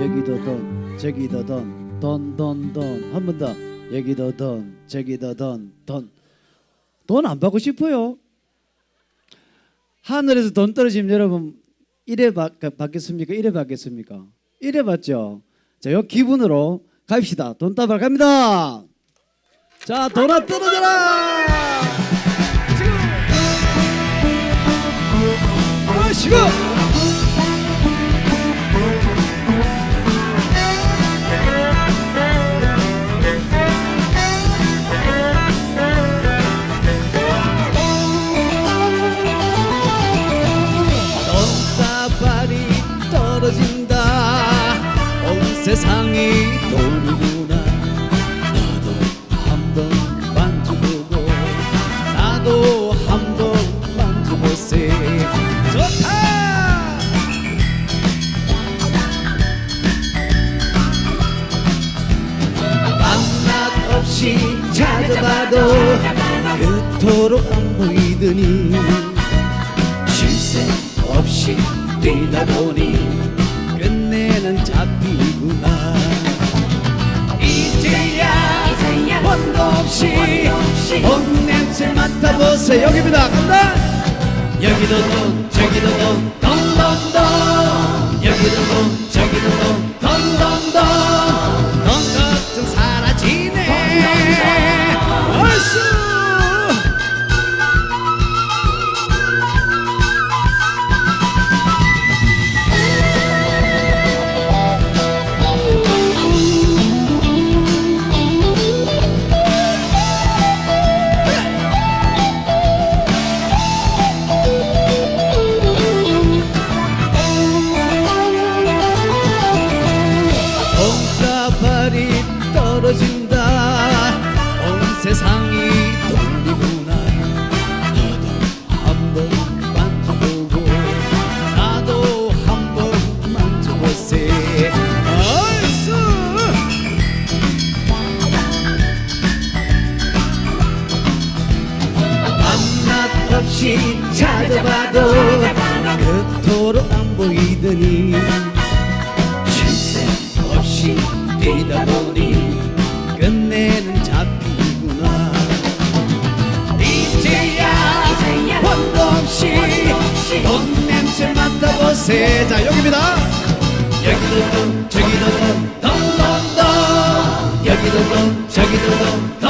여기도 돈 저기도 돈돈돈 돈. 한번 더. 여기도 돈 저기도 돈돈. 돈안 받고 싶어요. 하늘에서 돈 떨어지면 여러분 이래 받, 받겠습니까? 이래 받겠습니까? 이래 받죠. 자 요 기분으로 갑시다. 돈 따발 갑니다. 자 돈아 떨어져라! 지금! 마시고 세상이 돈이구나. 나도 한번 만져보고 나도 한번 만져보세. 좋다! 밤낮 없이 찾아봐도 그토록 안 보이더니 쉴새 없이 뛰다 보니 끝내는 잡 히구나. 이제야 원도 없이 돈 냄새 맡아보세요. 여기입니다. 간다. 여기도 돈 저기도 돈 돈돈돈 여기도 돈 저기도 돈돈돈돈 없이 찾아봐도 그토록 안 보이더니 쉴새 없이 뛰다 보니 끝내는 잡히구나. 이제야 원도 없이 돈 냄새 맡아보세 자. 여기입니다. 여기도 돈 저기도 돈 돈돈돈. 여기도 돈 저기도 돈